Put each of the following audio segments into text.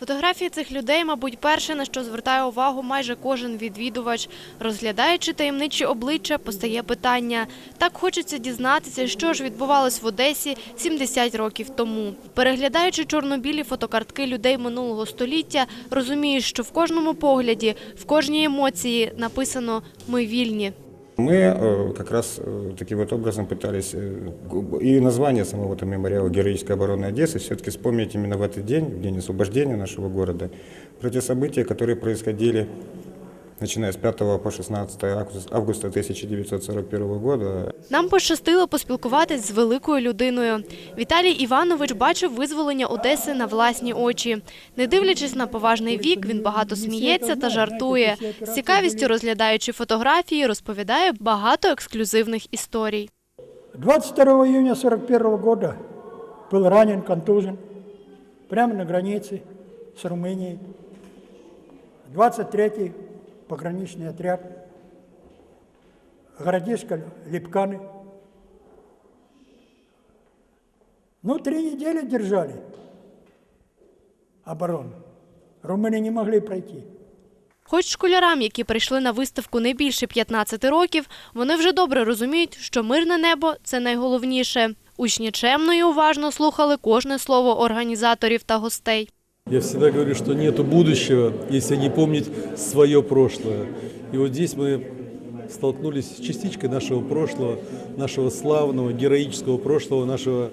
Фотографії цих людей, мабуть, перше, на що звертає увагу майже кожен відвідувач. Розглядаючи таємничі обличчя, постає питання. Так хочеться дізнатися, що ж відбувалось в Одесі 70 років тому. Переглядаючи чорно-білі фотокартки людей минулого століття, розумієш, що в кожному погляді, в кожній емоції написано «Ми вільні». Мы э, как раз э, таким вот образом пытались э, г- и название самого этого мемориала «Героическая оборона Одессы» все-таки вспомнить именно в этот день, в день освобождения нашего города, про те события, которые происходили начиная с 5 по 16 августа- августа 1941 года. Нам пощастило поспілкуватись з великою людиною. Віталій Іванович бачив визволення Одеси на власні очі. Не дивлячись на поважний вік, він багато сміється та жартує. З цікавістю розглядаючи фотографії, розповідає багато ексклюзивних історій. 22 июня 1941 года был ранен, контужен, прямо на границе с Румынией. 23-й пограничный отряд, городишко Липканы. Ну, три недели держали оборону. Румыны не могли пройти. Хоч школярам, які прийшли на виставку не більше 15 років, вони вже добре розуміють, що мирне небо це найголовніше. Учні чемно і уважно слухали кожне слово організаторів та гостей. Я всегда говорю, что нету будущего, если не помнить свое прошлое. И вот здесь мы столкнулись с частичкой нашего прошлого, нашего славного, героического прошлого нашего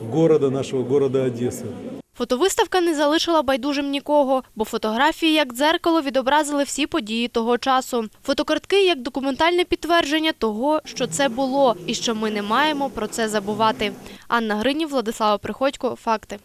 города, нашего города Одессы. Фотовиставка не залишила байдужим нікого, бо фотографії як дзеркало відобразили всі події того часу. Фотокартки як документальне підтвердження того, що це було і що ми не маємо про це забувати. Анна Гринів, Владислава Приходько. Факти.